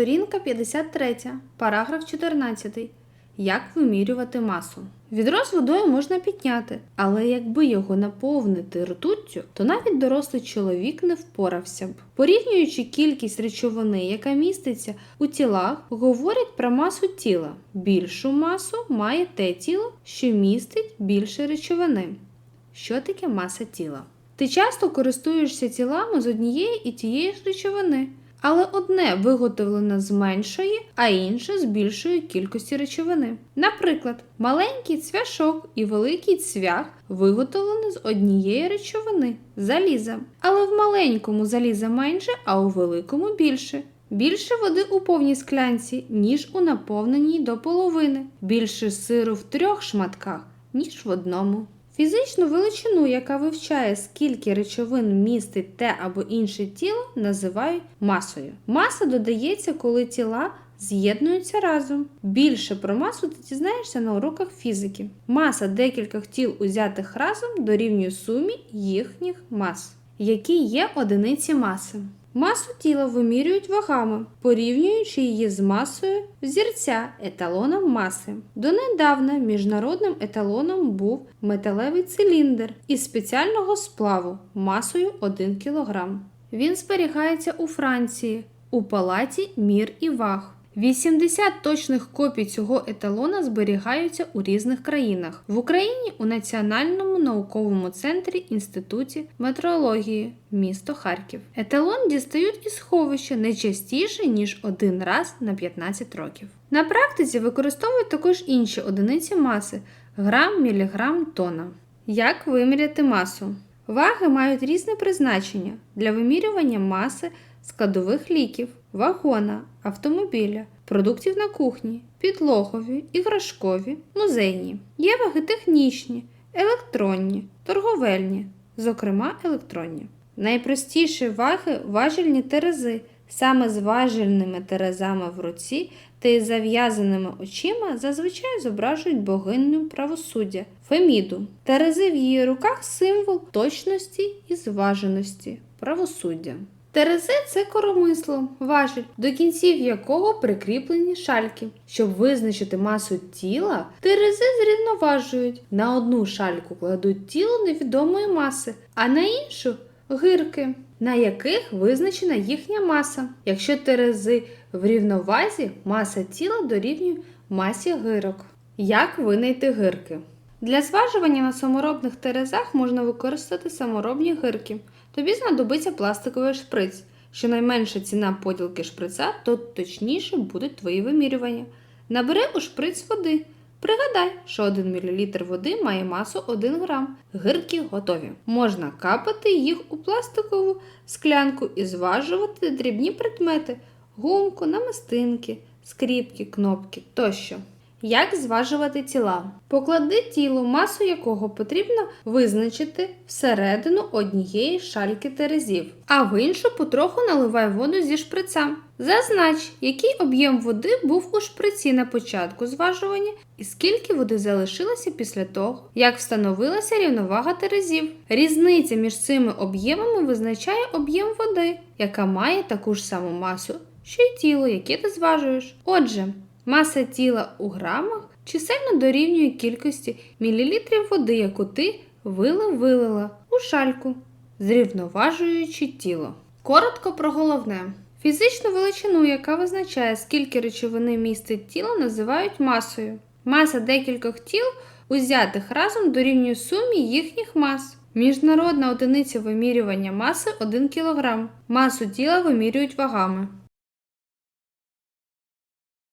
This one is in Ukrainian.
Сторінка 53, параграф 14. Як вимірювати масу? Відро з водою можна підняти, але якби його наповнити ртуттю, то навіть дорослий чоловік не впорався б. Порівнюючи кількість речовини, яка міститься у тілах, говорять про масу тіла. Більшу масу має те тіло, що містить більше речовини. Що таке маса тіла? Ти часто користуєшся тілами з однієї і тієї ж речовини, але одне виготовлено з меншої, а інше з більшої кількості речовини. Наприклад, маленький цвяшок і великий цвях виготовлені з однієї речовини заліза. Але в маленькому заліза менше, а у великому більше. Більше води у повній склянці, ніж у наповненій до половини. Більше сиру в трьох шматках, ніж в одному. Фізичну величину, яка вивчає, скільки речовин містить те або інше тіло, називають масою. Маса додається, коли тіла з'єднуються разом. Більше про масу ти дізнаєшся на уроках фізики. Маса декількох тіл, узятих разом, дорівнює сумі їхніх мас. Які є одиниці маси? Масу тіла вимірюють вагами, порівнюючи її з масою взірця еталоном маси. Донедавна міжнародним еталоном був металевий циліндр із спеціального сплаву масою 1 кг. Він зберігається у Франції у палаті мір і ваг. 80 точних копій цього еталона зберігаються у різних країнах. В Україні у Національному науковому центрі Інституті метеорології, місто Харків. Еталон дістають із сховища не частіше, ніж один раз на 15 років. На практиці використовують також інші одиниці маси грам, міліграм, тона. Як виміряти масу? Ваги мають різне призначення для вимірювання маси складових ліків, вагона, автомобіля, продуктів на кухні, підлогові, іграшкові, музейні. Є ваги технічні, електронні, торговельні, зокрема електронні. Найпростіші ваги важельні терези. Саме з важельними терезами в руці та із зав'язаними очима зазвичай зображують богиню правосуддя Феміду. Терези в її руках символ точності і зваженості правосуддя. Терези це коромисло, важіль, до кінців якого прикріплені шальки. Щоб визначити масу тіла, терези зрівноважують. На одну шальку кладуть тіло невідомої маси, а на іншу гирки, на яких визначена їхня маса. Якщо терези в рівновазі, маса тіла дорівнює масі гирок. Як винайти гирки? Для зважування на саморобних терезах можна використати саморобні гирки. Тобі знадобиться пластиковий шприц. Щонайменша ціна поділки шприца, то точніше будуть твої вимірювання. Набери у шприц води. Пригадай, що 1 мл води має масу 1 грам. Гирки готові. Можна капати їх у пластикову склянку і зважувати дрібні предмети гумку, намистинки, скріпки, кнопки тощо. Як зважувати тіла? Поклади тіло, масу якого потрібно визначити всередину однієї шальки терезів, а в іншу потроху наливай воду зі шприца. Зазнач, який об'єм води був у шприці на початку зважування і скільки води залишилося після того, як встановилася рівновага терезів. Різниця між цими об'ємами визначає об'єм води, яка має таку ж саму масу, що й тіло, яке ти зважуєш. Отже, Маса тіла у грамах чисельно дорівнює кількості мілілітрів води, яку ти вилив-вилила у шальку, зрівноважуючи тіло. Коротко про головне. Фізичну величину, яка визначає, скільки речовини містить тіло, називають масою. Маса декількох тіл, узятих разом дорівнює сумі їхніх мас. Міжнародна одиниця вимірювання маси 1 кг. Масу тіла вимірюють вагами.